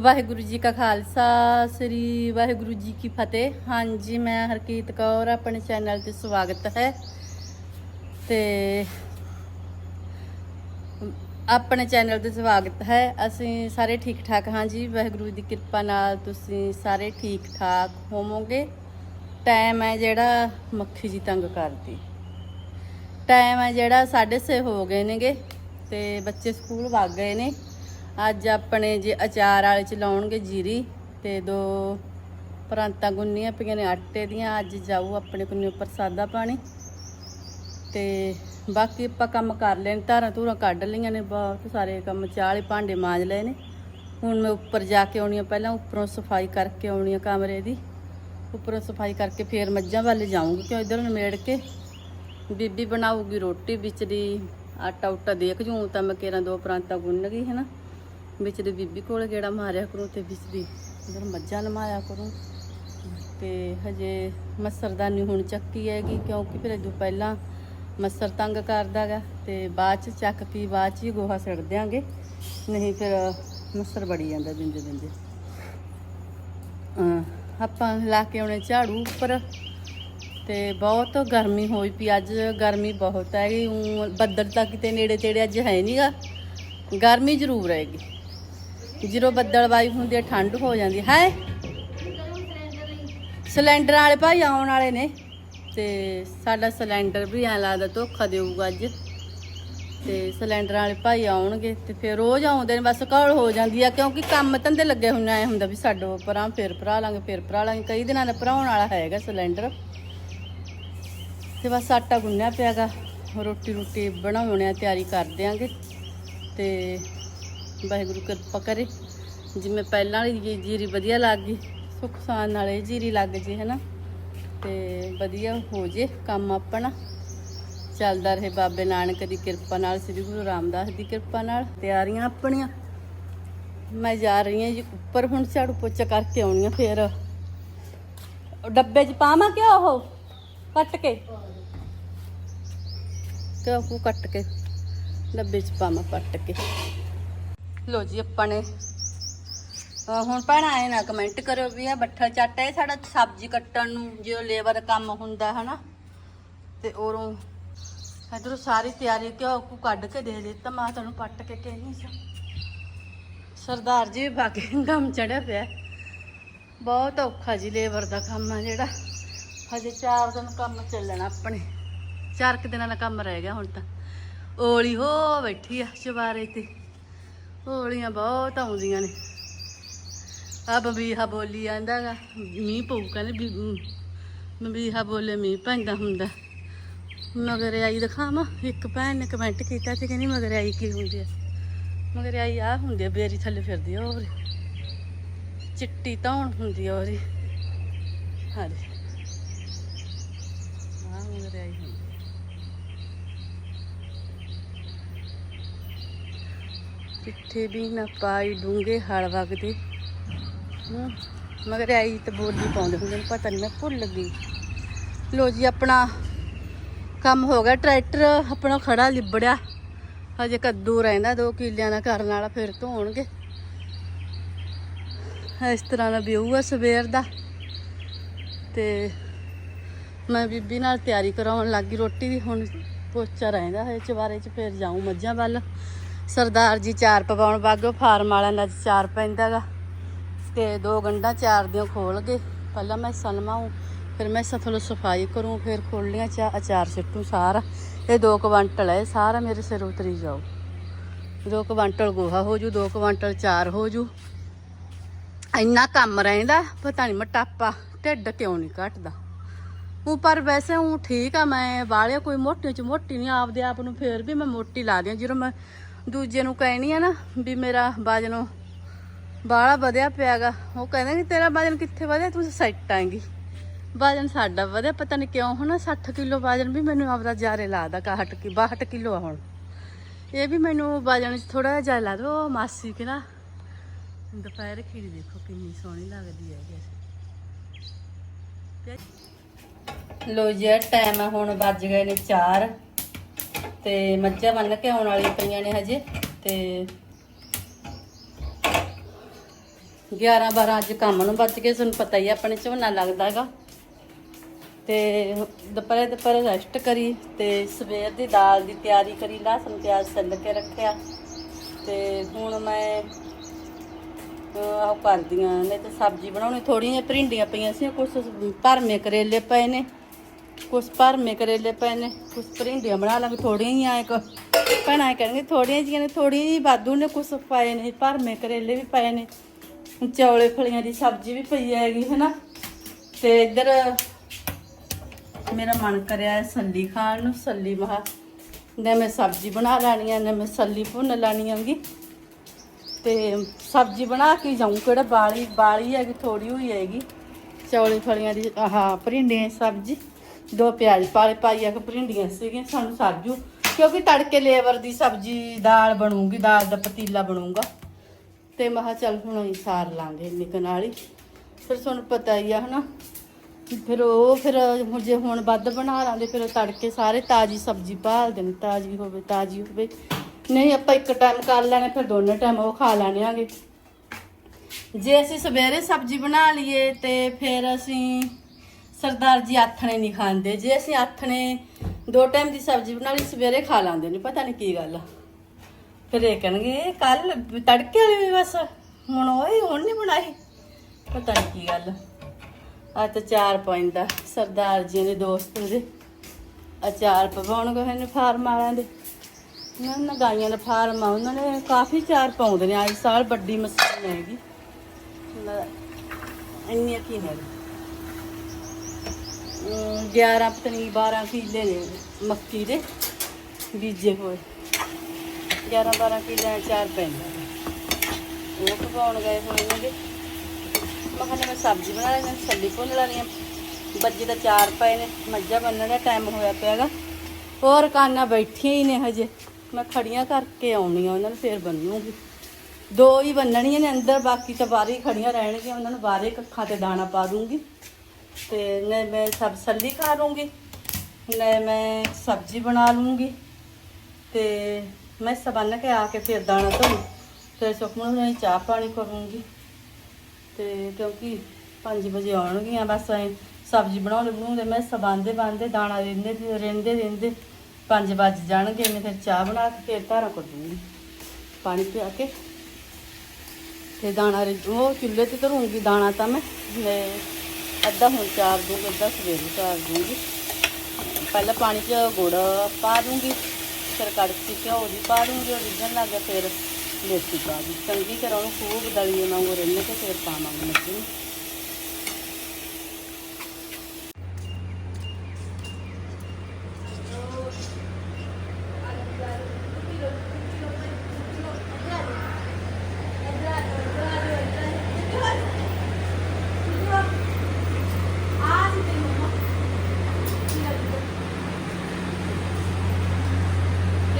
ਵਾਹਿਗੁਰੂ ਜੀ ਕਾ ਖਾਲਸਾ, ਸ੍ਰੀ ਵਾਹਿਗੁਰੂ ਜੀ ਕੀ ਫਤਿਹ। ਹਾਂਜੀ, ਮੈਂ ਹਰਕੀਤ ਕੌਰ, ਆਪਣੇ ਚੈਨਲ ਤੇ ਸਵਾਗਤ ਹੈ। ਤੇ ਆਪਣੇ ਚੈਨਲ ਤੇ ਸਵਾਗਤ ਹੈ। ਅਸੀਂ ਸਾਰੇ ਠੀਕ ਠਾਕ ਹਾਂ ਜੀ। ਵਾਹਿਗੁਰੂ ਦੀ ਕਿਰਪਾ ਨਾਲ ਤੁਸੀਂ ਸਾਰੇ ਠੀਕ ਠਾਕ ਹੋਵੋਗੇ। ਟਾਈਮ ਹੈ ਜਿਹੜਾ ਮੱਖੀ ਜੀ ਤੰਗ ਕਰਦੀ। ਟਾਈਮ ਹੈ ਜਿਹੜਾ 6:30 ਹੋ ਗਏ ਨੇਗੇ ਤੇ ਬੱਚੇ ਸਕੂਲ ਵਗ ਗਏ ਨੇ। ਅੱਜ ਆਪਣੇ ਜੇ ਅਚਾਰ ਵਾਲੇ ਚ ਲਾਉਣਗੇ ਜੀਰੀ ਤੇ ਦੋ ਪਰਾਂਤਾਂ ਗੁੰਨੀਆਂ ਪਈਆਂ ਨੇ ਆਟੇ ਦੀਆਂ, ਅੱਜ ਜਾਊ ਆਪਣੇ ਕੋਲ ਸਾਦਾ ਪਾਣੀ। ਤੇ ਬਾਕੀ ਆਪਾਂ ਕੰਮ ਕਰ ਲੈਣ ਧਾਰਾਂ ਧੂਰਾਂ ਕੱਢ ਲਈਆਂ ਨੇ, ਬਹੁਤ ਸਾਰੇ ਕੰਮ ਚਾਲੇ ਭਾਂਡੇ ਮਾਂਜ ਲਏ ਨੇ। ਹੁਣ ਮੈਂ ਉੱਪਰ ਜਾ ਕੇ ਆਉਣੀ ਆ, ਪਹਿਲਾਂ ਉੱਪਰੋਂ ਸਫ਼ਾਈ ਕਰਕੇ ਆਉਣੀ ਆ ਕਮਰੇ ਦੀ। ਉੱਪਰੋਂ ਸਫ਼ਾਈ ਕਰਕੇ ਫੇਰ ਮੱਝਾਂ ਵੱਲ ਜਾਊਂਗੀ ਕਿਉਂ ਇਧਰ ਨਿਮੇੜ ਕੇ। ਬੀਬੀ ਬਣਾਊਗੀ ਰੋਟੀ ਵਿੱਚ ਦੀ ਆਟਾ ਉਟਾ ਦੇਖ ਜੂ ਤਾਂ ਮੈਂ ਕੇਰਾਂ ਦੋ ਪ੍ਰਾਂਤਾਂ ਗੁੰਨ ਗਈ ਹੈ ਨਾ ਵਿੱਚ ਦੀ ਬੀਬੀ ਕੋਲ ਗੇੜਾ ਮਾਰਿਆ ਕਰੂੰ ਤੇ ਵਿੱਚ ਦੀ ਇਧਰ ਮੱਝਾਂ ਨਮਾਇਆ ਕਰੂੰ। ਤੇ ਹਜੇ ਮੱਸਰਦਾਨੀ ਹੁਣ ਚੱਕੀ ਹੈਗੀ, ਕਿਉਂਕਿ ਫਿਰ ਇਦੋਂ ਪਹਿਲਾਂ ਮੱਸਰ ਤੰਗ ਕਰਦਾਗਾ ਤੇ ਬਾਅਦ ਚ ਚੱਕ ਕੇ ਬਾਅਦ ਚ ਹੀ ਗੋਹਾ ਸਿੱਟ ਦਿਆਂਗੇ। ਨਹੀਂ ਫਿਰ ਮੱਸਰ ਬੜੀ ਜਾਂਦਾ ਦਿੰਦੇ ਦਿੰਦੇ। ਆਪਾਂ ਲਾ ਕੇ ਆਉਣੇ ਝਾੜੂ ਉੱਪਰ। ਤੇ ਬਹੁਤ ਗਰਮੀ ਹੋਈ ਪਈ, ਅੱਜ ਗਰਮੀ ਬਹੁਤ ਹੈਗੀ ਊਂ ਬੱਦਲ ਤਾਂ ਕਿਤੇ ਨੇੜੇ ਤੇੜੇ ਅੱਜ ਹੈ ਨਹੀਂਗਾ ਗਰਮੀ ਜ਼ਰੂਰ ਹੈਗੀ। ਜਦੋਂ ਬੱਦਲਵਾਈ ਹੁੰਦੀ ਹੈ ਠੰਡ ਹੋ ਜਾਂਦੀ ਹੈ? ਸਿਲੰਡਰ ਵਾਲੇ ਭਾਈ ਆਉਣ ਵਾਲੇ ਨੇ ਤੇ ਸਾਡਾ ਸਿਲੰਡਰ ਵੀ ਐ ਲੱਗਦਾ ਧੋਖਾ ਦੇਊਗਾ ਅੱਜ। ਤੇ ਸਿਲੰਡਰ ਵਾਲੇ ਭਾਈ ਆਉਣਗੇ ਤੇ ਫਿਰ ਰੋਜ਼ ਆਉਂਦੇ ਨੇ, ਬਸ ਘੋਲ ਹੋ ਜਾਂਦੀ ਆ, ਕਿਉਂਕਿ ਕੰਮ ਧੰਦੇ ਲੱਗੇ ਹੁੰਨੇ ਐ ਹੁੰਦਾ ਵੀ ਸਾਡੋ ਪਰਾਂ ਫਿਰ ਭਰਾ ਲਾਂਗੇ, ਫਿਰ ਭਰਾ ਲਾਂਗੇ। ਕਈ ਦਿਨਾਂ ਦਾ ਭਰਾਉਣ ਵਾਲਾ ਹੈਗਾ ਸਿਲੰਡਰ। ਤੇ ਬਸ ਆਟਾ ਗੁੰਨਿਆ ਪਿਆਗਾ। ਰੋਟੀ ਰੋਟੀ ਬਣਾਉਣੇ ਆ, ਤਿਆਰੀ ਕਰ ਦਿਆਂਗੇ। ਤੇ ਵਾਹਿਗੁਰੂ ਕਿਰਪਾ ਕਰੇ। ਜਿਵੇਂ ਪਹਿਲਾਂ ਵਾਲੀ ਜੀਰੀ ਵਧੀਆ ਲੱਗ ਗਈ, ਸੁੱਖ ਸਾਨ ਨਾਲ ਇਹ ਜੀਰੀ ਲੱਗ ਜੇ, ਹਨਾ। ਤੇ ਵਧੀਆ ਹੋ ਜੇ ਕੰਮ ਆਪਣਾ। ਚੱਲਦਾ ਰਹੇ ਬਾਬੇ ਨਾਨਕ ਦੀ ਕਿਰਪਾ ਨਾਲ, ਸ੍ਰੀ ਗੁਰੂ ਰਾਮਦਾਸ ਦੀ ਕਿਰਪਾ ਨਾਲ। ਤਿਆਰੀਆਂ ਆਪਣੀਆਂ। ਮੈਂ ਜਾ ਰਹੀ ਹਾਂ ਜੀ ਉੱਪਰ, ਹੁਣ ਝਾੜੂ ਪੋਚਾ ਕਰਕੇ ਆਉਣੀ ਆ ਫਿਰ। ਡੱਬੇ 'ਚ ਪਾਵਾਂ ਕਿ ਉਹ? ਕੱਟ ਕੇ? ਕਿ ਉਹ ਕੱਟ ਕੇ? ਡੱਬੇ 'ਚ ਪਾਵਾਂ, ਕੱਟ ਕੇ। ਲੋ ਜੀ ਆਪਾਂ ਨੇ। ਹੁਣ ਭੈਣਾਂ ਆਏ ਨਾ ਕਮੈਂਟ ਕਰਿਓ ਵੀ ਆ ਬੱਠਲ ਚੱਟ ਹੈ ਸਾਡਾ ਸਬਜ਼ੀ ਕੱਟਣ ਨੂੰ ਜੋ ਲੇਬਰ ਕੰਮ ਹੁੰਦਾ ਹਨਾ। ਤੇ ਉਰੋਂ ਇਧਰੋਂ ਸਾਰੀ ਤਿਆਰੀ ਘਿਓ ਕੂ ਕੱਢ ਕੇ ਦੇ ਦਿੱਤਾ, ਮੈਂ ਤੁਹਾਨੂੰ ਪੱਟ ਕੇ ਕਹਿਨੀ ਸੀ। ਸਰਦਾਰ ਜੀ ਵੀ ਬਾਕੀ ਕੰਮ ਚੜਿਆ ਪਿਆ। ਬਹੁਤ ਔਖਾ ਜੀ ਲੇਬਰ ਦਾ ਕੰਮ ਆ ਜਿਹੜਾ। ਹਜੇ 4 ਦਿਨ ਕੰਮ ਚੱਲਣਾ ਆਪਣੇ। ਚਾਰ ਕੁ ਦਿਨਾਂ ਦਾ ਕੰਮ ਰਹਿ ਗਿਆ ਹੁਣ ਤਾਂ। ਓਲੀ ਹੋ ਬੈਠੀ ਆ ਚਵਾਰੇ ਤੇ। ਹੋਲੀਆਂ ਬਹੁਤ ਆਉਂਦੀਆਂ ਨੇ। ਆ ਬਬੀਹਾ ਬੋਲੀ ਆਂਦਾਗਾ ਮੀਂਹ ਪਊ, ਕਹਿੰਦੇ ਬਬੀਹਾ ਬੋਲੇ ਮੀਂਹ ਪੈਂਦਾ ਹੁੰਦਾ। ਮਗਰ ਆਈ ਦਿਖਾਵਾਂ, ਇੱਕ ਭੈਣ ਨੇ ਕਮੈਂਟ ਕੀਤਾ ਤੇ ਕਹਿੰਦੀ ਮਗਰ ਆਈ ਕੀ ਹੁੰਦੀ ਆ? ਮਗਰ ਆਈ ਆ ਹੁੰਦੀ ਆ, ਬੇਰੀ ਥੱਲੇ ਫਿਰਦੀ ਆ ਹੋਰ ਚਿੱਟੀ ਧੌਣ ਹੁੰਦੀ ਆ ਉਹਦੀ। ਹਾਂਜੀ। ਆ ਮਗਰ ਆਈ ਹੁੰਦੀ ਆ। ਵੀ ਨਾ ਪਾਈ ਡੂੰਗੇ ਹਲ ਵਗਦੇ। ਹਮ, ਮਗਰ ਆਈ ਤਾਂ ਬੋਲੀ ਪਾਉਂਦੇ ਹੁੰਦੇ ਨੇ ਪਤਾ ਨਹੀਂ ਮੈਂ ਭੁੱਲ ਗਈ। ਲੋ ਜੀ ਆਪਣਾ ਕੰਮ ਹੋ ਗਿਆ ਟਰੈਕਟਰ ਆਪਣਾ ਖੜਾ ਲਿਬੜਿਆ। ਹਜੇ ਕੱਦੂ ਰਹਿੰਦਾ ਦੋ ਕਿੱਲਿਆਂ ਦਾ ਕਰਨ ਵਾਲਾ ਫਿਰ ਧੋਣਗੇ। ਇਸ ਤਰ੍ਹਾਂ ਦਾ ਵਿਊ ਆ ਸਵੇਰ ਦਾ। ਤੇ ਮੈਂ ਬੀਬੀ ਨਾਲ ਤਿਆਰੀ ਕਰਾਉਣ ਲੱਗੀ ਰੋਟੀ ਦੀ ਹੁਣ ਪੋਚਾ ਰਹਿੰਦਾ ਹਜੇ ਚਵਾਰੇ 'ਚ ਫਿਰ ਜਾਊਂ ਮੱਝਾਂ ਵੱਲ। ਸਰਦਾਰ ਜੀ ਚਾਰ ਪਵਾਉਣ ਵਾਗੋ, ਫਾਰਮ ਵਾਲਿਆਂ ਦਾ ਅੱਜ ਚਾਰ ਪੈਂਦਾਗਾ। ਤੇ ਦੋ ਗੰਢਾਂ ਚਾਰ ਦੀਆਂ ਖੋਲ ਕੇ। ਪਹਿਲਾਂ ਮੈਂ ਸਨਮਾਉ ਫਿਰ ਮੈਂ ਸਥਲ ਸਫ਼ਾਈ ਕਰੂੰ, ਫਿਰ ਖੋਲੀਆਂ ਚਾ ਅਚਾਰ ਸਿੱਟੂ ਸਾਰਾ। ਇਹ ਦੋ ਕੁਆਂਟਲ ਹੈ ਸਾਰਾ ਮੇਰੇ ਸਿਰ ਉਤਰੀ ਜਾਓ ਦੋ ਕੁਆਂਟਲ ਗੋਹਾ ਹੋ ਜੂ, ਦੋ ਕੁਆਂਟਲ ਚਾਰ ਹੋ ਜੂ। ਇੰਨਾ ਕੰਮ ਰਹਿੰਦਾ, ਪਤਾ ਨਹੀਂ ਮਟਾਪਾ ਢਿੱਡ ਕਿਉਂ ਨਹੀਂ ਘਟਦਾ ਉਹ ਪਰ ਵੈਸੇ ਉਹ ਠੀਕ ਆ, ਮੈਂ ਵਾਲੇ ਕੋਈ ਮੋਟੇ ਚ ਮੋਟੀ ਨਹੀਂ ਆਪਦੇ ਆਪ ਨੂੰ ਫੇਰ ਵੀ ਮੈਂ ਮੋਟੀ ਲਾ ਦਿਆਂ। ਜਦੋਂ ਮੈਂ ਦੂਜੇ ਨੂੰ ਕਹਿਣੀ ਆ ਨਾ ਵੀ ਮੇਰਾ ਵਜਨ ਬਾਹਲਾ ਵਧਿਆ ਪਿਆਗਾ। ਉਹ ਕਹਿੰਦੇ ਕਿ ਤੇਰਾ ਵਜਨ ਕਿੱਥੇ ਵਧਿਆ? ਤੂੰ ਸੈੱਟ ਆਂਗੀ ਵਜਨ ਸਾਡਾ ਵਧਿਆ। ਪਤਾ ਨਹੀਂ ਕਿਉਂ ਹੁਣ 60 ਕਿਲੋ ਵਜਨ ਵੀ ਮੈਨੂੰ ਆਪਦਾ ਜਾਰੇ ਲਾਦਾ 61 ਕਿ 62 ਕਿਲੋ ਆ ਹੁਣ। ਇਹ ਵੀ ਮੈਨੂੰ ਵਜਨ ਥੋੜਾ ਜਿਹਾ ਜ਼ਿਆਦਾ ਲੱਗਦਾ ਉਹ ਮਾਸੀ ਕਿ ਨਾ ਦੁਪਹਿਰ ਖੀੜੀ ਦੇਖੋ ਕਿੰਨੀ ਸੋਹਣੀ ਲੱਗਦੀ ਹੈ ਜੀ ਲੋ ਜੀ ਟਾਈਮ ਹੁਣ ਵੱਜ ਗਏ ਨੇ 4 ਤੇ ਮੱਝਾਂ ਬੰਨ ਕੇ ਆਉਣ ਵਾਲੀਆਂ ਪਈਆਂ ਨੇ ਹਜੇ ਤੇ 11 12 ਅੱਜ ਕੰਮ ਨੂੰ ਬਚ ਗਏ, ਤੁਹਾਨੂੰ ਪਤਾ ਹੀ ਆਪਣੇ ਝੋਨਾ ਲੱਗਦਾ ਹੈਗਾ। ਤੇ ਦੁਪਹਿਰੇ ਦੁਪਹਿਰੇ ਰੈਸਟ ਕਰੀ ਤੇ ਸਵੇਰ ਦੀ ਦਾਲ ਦੀ ਤਿਆਰੀ ਕਰੀ, ਲਸਣ ਪਿਆਜ਼ ਛਿੱਲ ਕੇ ਰੱਖਿਆ। ਤੇ ਹੁਣ ਮੈਂ ਉਹ ਕਰਦੀਆਂ ਨੇ ਤੇ ਸਬਜ਼ੀ ਬਣਾਉਣੀ ਥੋੜੀਆਂ ਜਿਹੀਆਂ ਭਿੰਡੀਆਂ ਪਈਆਂ ਸੀ ਕੁਝ ਭਰਮੇ ਕਰੇਲੇ ਪਏ ਨੇ। ਕੁਛ ਭਰਮੇ ਕਰੇਲੇ ਪਏ ਨੇ ਕੁਛ ਭਿੰਡੀਆਂ ਬਣਾ ਲਾਂਗੇ ਥੋੜੀਆਂ ਹੀ ਆਏ ਕੋ ਭੈਣਾਂ ਕਹਿਣਗੇ ਥੋੜੀਆਂ ਜੀਆਂ ਨੇ ਥੋੜੀਆਂ ਹੀ ਵਾਧੂ ਨੇ ਕੁਛ ਪਏ ਨੇ ਭਰਮੇ ਕਰੇਲੇ ਵੀ ਪਏ ਨੇ। ਚੌਲੇ ਫਲੀਆਂ ਦੀ ਸਬਜ਼ੀ ਵੀ ਪਈ ਹੈਗੀ, ਹੈਨਾ? ਤੇ ਇੱਧਰ ਮੇਰਾ ਮਨ ਕਰਿਆ ਹੈ ਸੱਲੀ ਖਾਣ ਨੂੰ, ਸੱਲੀ ਮਹਾ, ਨੇ ਮੈਂ ਸਬਜ਼ੀ ਬਣਾ ਲੈਣੀ ਹੈ ਨੇ ਮੈਂ ਸੱਲੀ ਭੁੰਨ ਲੈਣੀ ਹੈਗੀ ਤੇ ਸਬਜ਼ੀ ਬਣਾ ਕੇ ਜਾਉਂ ਕਿਹੜਾ ਬਾਲੀ ਬਾਲੀ ਹੈਗੀ ਥੋੜੀ ਹੋਈ ਹੈਗੀ। ਚੌਲੇ ਫਲੀਆਂ ਦੀ, ਆਹ, ਭਰਿੰਡੀਆਂ ਦੀ ਸਬਜ਼ੀ। ਦੋ ਪਿਆਜ਼ ਪਾਲੇ ਪਾਈਆ ਕਿ ਭਰਿੰਡੀਆਂ ਸੀਗੀਆਂ, ਸਾਨੂੰ ਸਬਜ਼ੂ ਕਿਉਂਕਿ ਤੜਕੇ ਲੇਵਰ ਦੀ ਸਬਜ਼ੀ, ਦਾਲ ਬਣੂਗੀ, ਦਾਲ ਦਾ ਪਤੀਲਾ ਬਣੂਗਾ। ਤੇ ਮੈਂ ਚੱਲ ਹੁਣ ਅਸੀਂ ਸਾਰ ਲਾਂਗੇ ਨਿਕ ਨਾਲ ਹੀ। ਫਿਰ ਤੁਹਾਨੂੰ ਪਤਾ ਹੀ ਆ, ਹਨਾ। ਫਿਰ ਉਹ ਫਿਰ ਹੁਣ ਜੇ ਹੁਣ ਵੱਧ ਬਣਾ ਲਾਂਦੇ ਫਿਰ ਤੜਕੇ ਸਾਰੇ ਤਾਜੀ ਸਬਜ਼ੀ ਭਾਲਦੇ ਨੇ ਤਾਜੀ ਹੋਵੇ ਤਾਜੀ ਹੋਵੇ। ਨਹੀਂ, ਆਪਾਂ ਇੱਕ ਟਾਈਮ ਕਰ ਲੈਣੇ, ਫਿਰ ਦੋਨੇ ਟਾਈਮ ਉਹ ਖਾ ਲੈਣੇ ਆਗੇ। ਜੇ ਅਸੀਂ ਸਵੇਰੇ ਸਬਜ਼ੀ ਬਣਾ ਲਈਏ ਤੇ ਫਿਰ ਅਸੀਂ ਸਰਦਾਰ ਜੀ ਆਥਣੇ ਨਹੀਂ ਖਾਂਦੇ। ਜੇ ਅਸੀਂ ਆਥਣੇ ਦੋ ਟਾਈਮ ਦੀ ਸਬਜ਼ੀ ਬਣਾ ਲਈ ਸਵੇਰੇ ਖਾ ਲਾਂਦੇ ਨੇ ਪਤਾ ਨਹੀਂ ਕੀ ਗੱਲ ਆ। ਫਿਰ ਇਹ ਕਹਿਣਗੇ ਕੱਲ ਤੜਕੇ ਵਾਲੀ ਵੀ ਬਸ ਹੁਣ ਓਏ ਹੁਣ ਨਹੀਂ ਬਣਾਈ। ਪਤਾ ਨਹੀਂ ਕੀ ਗੱਲ ਆ। ਤਾਂ ਚਾਰ ਪੈਂਦਾ ਸਰਦਾਰ ਜੀ ਦੇ ਦੋਸਤ ਦੇ। ਅਚਾਰ ਪਵਾਉਣ ਗਏ ਨੇ ਫਾਰਮ ਵਾਲਿਆਂ ਦੇ। ਉਹਨਾਂ ਨੇ ਗਾਈਆਂ ਦਾ ਫਾਰਮ ਆ ਉਹਨਾਂ ਨੇ ਕਾਫੀ ਚਾਰ ਪਾਉਂਦੇ ਨੇ ਅੱਜ ਸਾਲ ਵੱਡੀ ਮਸ਼ੀਨ ਹੈਗੀ। ਲੈ, ਇੰਨੀਆਂ ਕੀ ਨੇ? 11 ਪਤਨੀ 12 ਕਿੱਲੇ ਨੇ ਮੱਕੀ ਦੇ, ਬੀਜੇ ਹੋਏ। 11 12 ਕਿੱਲੇ ਚਾਰ ਪੈਂਦਾ ਉਹ ਪਕਾਉਣ ਗਏ ਹੋਏ ਨੇ ਮੈਂ ਕਹਿੰਦਾ ਮੈਂ ਸਬਜ਼ੀ ਬਣਾ ਲੈਣੀ ਸੱਲੀ ਭੁੰਨ ਲੈਣੀ ਆ। ਬੱਜੇ ਦਾ ਚਾਰ ਪਏ ਨੇ, ਮੱਝਾਂ ਬੰਨਣ ਦਾ ਟਾਈਮ ਹੋਇਆ ਪਿਆਗਾ ਹੋਰ ਕਾਨਾ ਬੈਠੀਆਂ ਹੀ ਨੇ ਹਜੇ। ਮੈਂ ਖੜੀਆਂ ਕਰਕੇ ਆਉਣੀ ਆ, ਉਹਨਾਂ ਨੂੰ ਫੇਰ ਬੰਨੂਗੀ ਦੋ ਹੀ ਬੰਨਣੀਆਂ ਨੇ ਅੰਦਰ, ਬਾਕੀ ਤਾਂ ਬਾਹਰ ਹੀ ਖੜੀਆਂ ਰਹਿਣਗੀਆਂ, ਉਹਨਾਂ ਨੂੰ ਬਾਹਰੇ ਕੱਖਾਂ ਤੇ ਦਾਣਾ ਪਾ ਦੂੰਗੀ। ਤੇ ਨੇ ਮੈਂ ਸਬ ਸੱਲੀ ਖਾ ਲੂੰਗੀ ਨੇ ਮੈਂ ਸਬਜ਼ੀ ਬਣਾ ਲੂੰਗੀ ਤੇ ਮੈਂ ਸਬੰਨ ਕੇ ਆ ਕੇ ਫਿਰ ਦਾਣਾ ਧੋ ਫਿਰ ਸੁਖਮਨ ਨੂੰ ਚਾਹ ਪਾਣੀ ਕਰੂੰਗੀ। ਤੇ ਕਿਉਂਕਿ 5 ਵਜੇ ਆਉਣਗੀਆਂ ਬਸ ਐ ਸਬਜ਼ੀ ਬਣਾਉਣ ਬਣਾਉਂਦੇ, ਮੈਂ ਸਬਾਂਦੇ ਬਾਂਦੇ ਦਾਣਾ ਰਹਿੰਦੇ ਰਹਿੰਦੇ ਰਹਿੰਦੇ 5 ਵਜ ਜਾਣਗੇ, ਮੈਂ ਫਿਰ ਚਾਹ ਬਣਾ ਕੇ ਫਿਰ ਧਾਰਾ ਕੱਢੂੰਗੀ, ਪਾਣੀ ਪਿਆ ਕੇ। ਤੇ ਦਾਣਾ ਉਹ ਚੁੱਲ੍ਹੇ ਤੇ ਧਰੂੰਗੀ, ਦਾਣਾ ਤਾਂ ਮੈਂ ਮੈਂ ਅੱਧਾ ਹੁਣ ਚਾਰ ਦੂੰਗੀ, ਅੱਧਾ ਸਵੇਰੇ ਚਾਰ ਦੂੰਗੀ। ਪਹਿਲਾਂ ਪਾਣੀ 'ਚ ਗੁੜ ਪਾ ਦੂੰਗੀ, ਫਿਰ ਕੜਕੀ ਘਿਓ ਦੀ ਪਾ ਦੂੰਗੀ, ਉਹ ਰਿੱਝਣ ਲੱਗ ਗਿਆ, ਫਿਰ ਮੇਥੀ ਪਾ ਦੂੰਗੀ। ਚੰਗੀ ਤਰ੍ਹਾਂ ਉਹਨੂੰ ਖੂਬ ਦਲੀਏ ਵਾਂਗੂ ਰਿੰਨ ਕੇ ਫਿਰ ਪਾਵਾਂਗੇ ਮੱਝੀ ਨੂੰ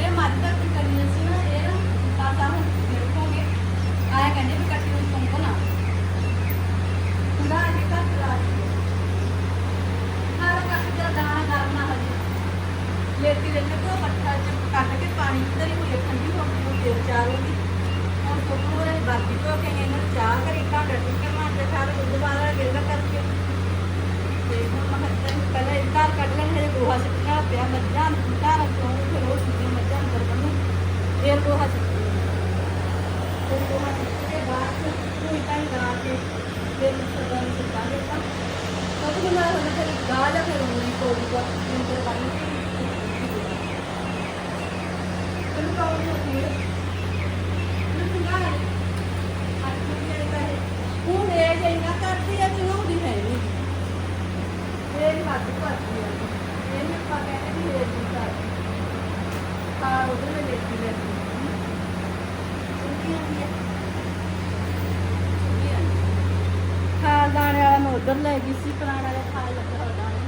ਇਹ ਮੱਝ ਦਾ ਕੀ ਕਰੀ ਸੀ ਨਾ ਇਹ ਨਾ ਪਾਸਾ ਹੁਣ ਦੇਖੋਗੇ ਆਇਆ ਕਹਿੰਦੇ ਵੀ ਕੱਟੀ ਨੂੰ ਤੁੰਗ ਨਾ ਖੁਦਾ ਜੀ ਕੱਟ ਲਾ ਹਰ ਕੱਟ ਦਾ ਦਾਣਾ ਕਰਨਾ ਹਜੇ ਲੇਤੀ ਦੇ ਕੋ ਪੱਠਾ ਚ ਕੱਟ ਕੇ ਪਾਣੀ ਅੰਦਰ ਹੀ ਹੋਈ ਠੰਡੀ ਹੋ ਗਈ ਉਹ ਫੇਰ ਚਾਰ ਹੋ ਗਈ ਹੁਣ ਸੁੱਕੂ ਦੇ ਬਾਕੀ ਤੋਂ ਕੇ ਇਹਨਾਂ ਨੂੰ ਚਾਹ ਕਰੀ ਘੰਟਾ ਟਿੱਕੇ ਮਾਰਦੇ ਸਾਰੇ ਦੁੱਧ ਵਾਲਾ ਗਿਰਦਾ ਕਰਕੇ ਤੇ ਹੁਣ ਮੈਂ ਹੱਥਾਂ ਨੂੰ ਪਹਿਲਾਂ ਇੱਕ ਘਰ ਕੱਢ ਲੈਣ ਹਜੇ ਗੋਹਾ ਸਿੱਟਣਾ ਪਿਆ ਮੱਝਾਂ ਨੂੰ ਘਰ ਕਿਉਂ ਫਿਰ ਉਹ ਸਿੱਧੀ ਮੱਝਾਂ ਅੰਦਰ ਬੰਨੂ ਫਿਰ ਗੋਹਾ ਸਿੱਟਣਾ ਫਿਰ ਗੋਹਾ ਸਿੱਟ ਕੇ ਬਾਅਦ ਚ ਕੋਈ ਤਾਂ ਗਾ ਕੇ ਫਿਰ ਸਦਾ ਨੂੰ ਸਿੱਟਾਂਗੇ ਤਾਂ ਕਦੋਂ ਮੈਂ ਹੁਣ ਫਿਰ ਗਾ ਜਾ ਫਿਰ ਉਹੀ ਕੋਲੂਗਾ ਅੰਦਰ ਬੰਨ ਕੇ ਫਿਰ ਕਾਉਂ ਹੋਈ ਹੈ ਫਿਰ ਗਾ ਅੱਜ ਵੀ ਇਹ ਹੁਣ ਇਹ ਜੇ ਨਾ ਕਰਦੀ ਆ ਚੁਣਾਉਂਦੀ ਹੈ ਨਹੀਂ ਇਹ ਨਹੀਂ ਵੱਧ ਕਰਦੀ ਆ ਇਹ ਨਹੀਂ ਪਾ ਕਹਿੰਦੇ ਵੀ ਇਹ ਨਹੀਂ ਕਰਦੀ ਹਾਂ ਉਹਦੇ ਨਾਲ ਦੇਖੀ ਲੈਂਦੀ ਹਾਂ ਦਾਣੇ ਵਾਲਾ ਮੈਂ ਉਧਰ ਲੈ ਗਈ ਸੀ, ਪੁਰਾਣਾ ਵਾਲਾ ਖਾ ਲੱਗਾ ਹੋਇਆ ਦਾਣੇ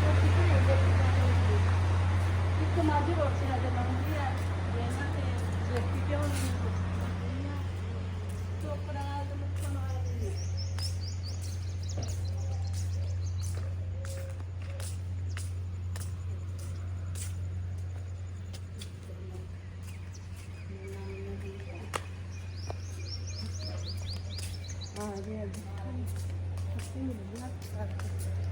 ਉਹ ਕਿੱਥੇ ਲੈ ਗਏ ਇੱਕ ਮਾਝੀ ਇਹਨਾਂ ਤੇ ਦੇਖੀ ਕਿਉਂ ਨਹੀਂ ਚੋਪੜਾ ਨਾਲ ਤੇ ਮੁੱਖਣ ਨਹੀਂ ਆ ਗਏ ਅੱਜ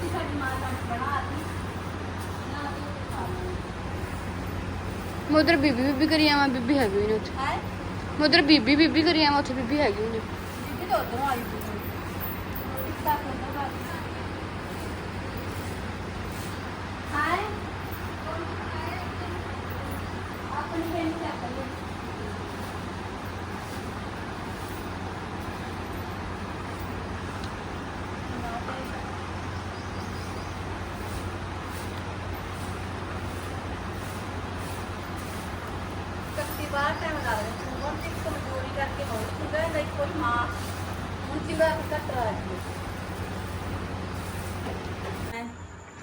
ਰੋਟੀ ਸਾਡੀ ਮਾਂ ਤਾਂ ਬਣਾ ਦਿੱਤੀ ਨਾ ਤੇ ਖਾ ਲਈ ਮੈਂ ਉਧਰ ਬੀਬੀ ਬੀਬੀ ਕਰੀ ਆਵਾਂ ਬੀਬੀ ਹੈਗੀ ਨੇ ਉੱਥੇ। ਹੈ? ਮੈਂ ਉਧਰ ਬੀਬੀ ਬੀਬੀ ਕਰੀ ਆਵਾਂ ਉੱਥੇ ਬੀਬੀ ਹੈਗੀ ਨੇ। ਬੀਬੀ ਤਾਂ ਉਧਰੋਂ ਆਈ ਸੀ ਇੱਕਾ ਕੋਨਾ ਬਾਤ ਹਾਏ ਆਪਣੀ ਬੇਨ ਚੱਕ ਲੈ ਕੱਤੀ ਬਾਹਰ ਟਾਈਮ ਲਾ ਰਹੇ ਸੀ ਹੁਣ ਤੇ ਕਮਜ਼ੋਰੀ ਕਰਕੇ ਹੋ ਚੁੱਕਾ ਹੈ ਨਹੀਂ ਕੋਈ ਮਾਂ ਹੁਣ ਚਿੰਗਾ ਕੱਟ ਰਹਾ ਹੈ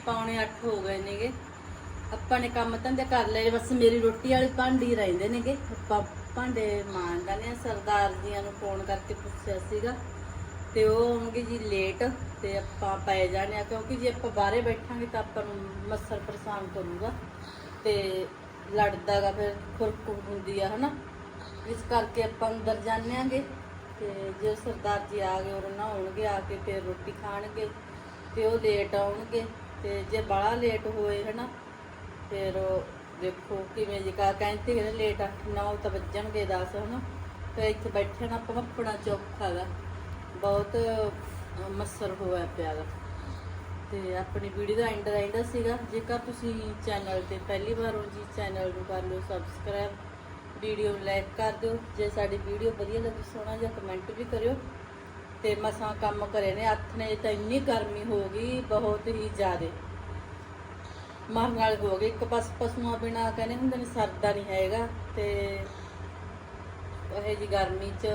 ਪੌਣੇ 8 ਹੋ ਗਏ ਨੇਗੇ। ਆਪਾਂ ਨੇ ਕੰਮ ਧੰਦੇ ਕਰ ਲਏ, ਬਸ ਮੇਰੀ ਰੋਟੀ ਵਾਲੀ ਭਾਂਡੀ ਰਹਿੰਦੇ ਨੇਗੇ। ਆਪਾਂ ਭਾਂਡੇ ਮਾਂਜਦੇ ਨੇ ਸਰਦਾਰ ਜੀਆਂ ਨੂੰ ਫੋਨ ਕਰਕੇ ਪੁੱਛਿਆ ਸੀਗਾ। ਤੇ ਉਹ ਆਉਣਗੇ ਜੀ ਲੇਟ ਤੇ ਆਪਾਂ ਪੈ ਜਾਣੇ ਆ ਕਿਉਂਕਿ ਜੇ ਆਪਾਂ ਬਾਹਰੇ ਬੈਠਾਂਗੇ ਤਾਂ ਆਪਾਂ ਨੂੰ ਮੱਛਰ ਪਰੇਸ਼ਾਨ ਕਰੂਗਾ। ਤੇ ਲੜਦਾਗਾ ਫਿਰ ਖੁਰਕ ਹੁੰਦੀ ਆ, ਹਨਾ। ਇਸ ਕਰਕੇ ਆਪਾਂ ਅੰਦਰ ਜਾਂਦੇ ਆਂਗੇ ਤੇ ਜੇ ਸਰਦਾਰ ਜੀ ਆ ਗਏ ਉਹ ਨਹਾਉਣਗੇ ਆ ਕੇ ਫਿਰ ਰੋਟੀ ਖਾਣਗੇ ਤੇ ਉਹ ਲੇਟ ਆਉਣਗੇ ਤੇ ਜੇ ਬੜਾ ਲੇਟ ਹੋਏ ਹਨਾ, ਫਿਰ ਦੇਖੋ ਕਿਵੇਂ ਜੀ ਕਾ ਕਹਿੰਦੇ ਕਿ ਲੇਟ 9 ਤਾਂ ਵੱਜਣਗੇ 10 ਹਨਾ, ਤੇ ਇੱਥੇ ਬੈਠੇ ਨਾ ਆਪਣਾ ਚੌਖਾ ਦਾ ਬਹੁਤ ਮਸਰ ਹੋਇਆ ਪਿਆ ਦਾ ਤੇ ਆਪਣੀ ਵੀਡੀਓ ਦਾ ਐਂਡ ਰਹਿੰਦਾ ਸੀਗਾ, ਜੇਕਰ ਤੁਸੀਂ ਚੈਨਲ ਤੇ ਪਹਿਲੀ ਵਾਰ ਹੋ ਜੀ ਚੈਨਲ ਨੂੰ ਕਰ ਲਿਓ ਸਬਸਕ੍ਰਾਈਬ ਵੀਡੀਓ ਨੂੰ ਲਾਈਕ ਕਰ ਦਿਓ। ਜੇ ਸਾਡੀ ਵੀਡੀਓ ਵਧੀਆ ਲੱਗੀ, ਸੋਹਣਾ ਜਿਹਾ ਕਮੈਂਟ ਵੀ ਕਰਿਓ। ਤੇ ਮਸਾਂ ਕੰਮ ਕਰੇ ਨੇ, ਹੱਥ ਨੇ ਤਾਂ ਇੰਨੀ ਗਰਮੀ ਹੋ ਗਈ, ਬਹੁਤ ਹੀ ਜ਼ਿਆਦੇ। ਮਰਨ ਨਾਲ ਹੋ ਗਏ ਇੱਕ ਪਾਸ ਪਸ਼ੂਆਂ ਬਿਨਾ ਕਹਿੰਦੇ ਹੁੰਦੇ ਨੇ, ਸਰਦਾ ਨਹੀਂ ਹੈਗਾ। ਤੇ ਇਹ ਜੀ ਗਰਮੀ ਚ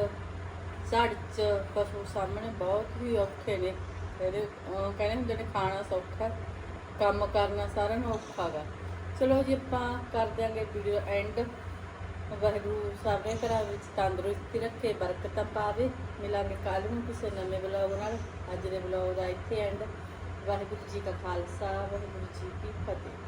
ਝੜ ਚ ਪਸ਼ੂ ਸਾਹਮਣੇ ਬਹੁਤ ਹੀ ਔਖੇ ਨੇ। ਇਹਦੇ ਉਹ ਕਹਿੰਦੇ ਹੁੰਦੇ ਨੇ, ਖਾਣਾ ਸੌਖਾ, ਕੰਮ ਕਰਨਾ ਸਾਰਿਆਂ ਨੂੰ ਔਖਾ ਗਾ। ਚਲੋ ਜੀ, ਆਪਾਂ ਕਰ ਦਿਆਂਗੇ ਵੀਡੀਓ ਐਂਡ ਵਾਹਿਗੁਰੂ ਸਭ ਦੇ ਘਰਾਂ ਵਿੱਚ ਤੰਦਰੁਸਤੀ ਰੱਖੇ, ਬਰਕਤਾਂ ਪਾਵੇ। ਮਿਲਾਂਗੇ ਕੱਲ ਨੂੰ ਕਿਸੇ ਨਵੇਂ ਬਲੌਗ ਨਾਲ। ਅੱਜ ਦੇ ਬਲੌਗ ਦਾ ਇੱਥੇ ਐਂਡ ਵਾਹਿਗੁਰੂ ਜੀ ਕਾ ਖਾਲਸਾ, ਵਾਹਿਗੁਰੂ ਜੀ ਕੀ ਫਤਿਹ।